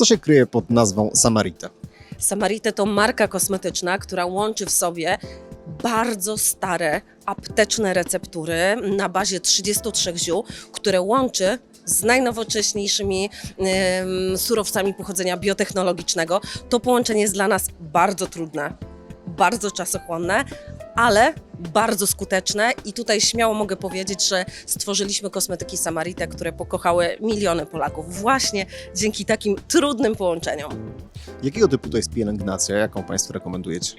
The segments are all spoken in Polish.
Co się kryje pod nazwą Samarita? Samarite to marka kosmetyczna, która łączy w sobie bardzo stare apteczne receptury na bazie 33 ziół, które łączy z najnowocześniejszymi surowcami pochodzenia biotechnologicznego. To połączenie jest dla nas bardzo trudne, bardzo czasochłonne, ale bardzo skuteczne i tutaj śmiało mogę powiedzieć, że stworzyliśmy kosmetyki Samarite, które pokochały miliony Polaków właśnie dzięki takim trudnym połączeniom. Jakiego typu to jest pielęgnacja? Jaką Państwo rekomendujecie?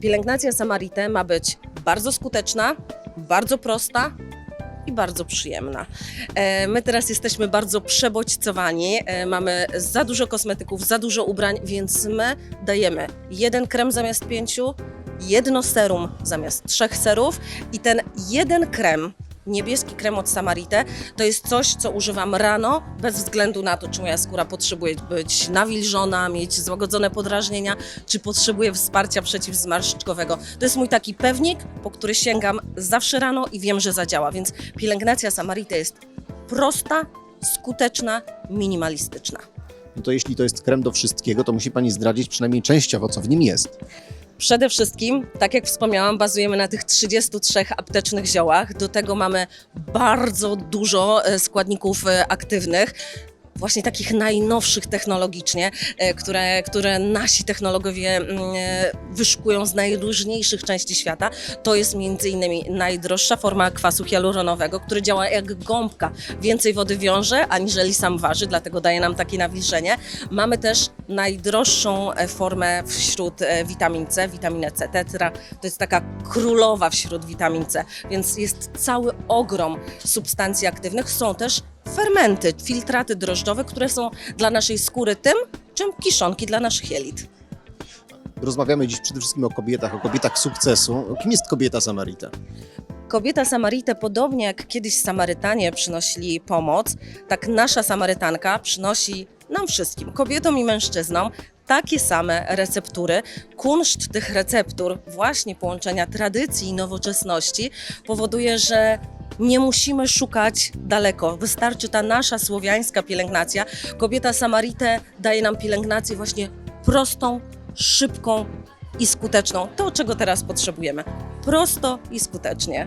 Pielęgnacja Samarite ma być bardzo skuteczna, bardzo prosta i bardzo przyjemna. E, My teraz jesteśmy bardzo przebodźcowani, e, mamy za dużo kosmetyków, za dużo ubrań, więc my dajemy jeden krem zamiast pięciu, jedno serum zamiast trzech serów i ten jeden krem, niebieski krem od Samarite, to jest coś, co używam rano, bez względu na to, czy moja skóra potrzebuje być nawilżona, mieć złagodzone podrażnienia, czy potrzebuje wsparcia przeciwzmarszczkowego. To jest mój taki pewnik, po który sięgam zawsze rano i wiem, że zadziała, więc pielęgnacja Samarite jest prosta, skuteczna, minimalistyczna. No to jeśli to jest krem do wszystkiego, to musi Pani zdradzić przynajmniej częściowo, co w nim jest. Przede wszystkim, tak jak wspomniałam, bazujemy na tych 33 aptecznych ziołach. Do tego mamy bardzo dużo e, składników e, aktywnych. Właśnie takich najnowszych technologicznie, e, które, które nasi technologowie mm, e, wyszukują z najróżniejszych części świata. To jest między innymi najdroższa forma kwasu hialuronowego, który działa jak gąbka. Więcej wody wiąże, aniżeli sam waży, dlatego daje nam takie nawilżenie. Mamy też najdroższą e, formę wśród witamin C, witaminę C tetra. To jest taka królowa wśród witamin C, więc jest cały ogrom substancji aktywnych. Są też fermenty, filtraty drożdżowe, które są dla naszej skóry tym, czym kiszonki dla naszych jelit. Rozmawiamy dziś przede wszystkim o kobietach, o kobietach sukcesu. Kim jest kobieta Samarita? Kobieta Samaritę, podobnie jak kiedyś Samarytanie przynosili pomoc, tak nasza Samarytanka przynosi nam wszystkim, kobietom i mężczyznom, takie same receptury. Kunszt tych receptur, właśnie połączenia tradycji i nowoczesności, powoduje, że nie musimy szukać daleko. Wystarczy ta nasza słowiańska pielęgnacja. Kobieta Samaritę daje nam pielęgnację właśnie prostą, szybką i skuteczną. To, czego teraz potrzebujemy. Prosto i skutecznie.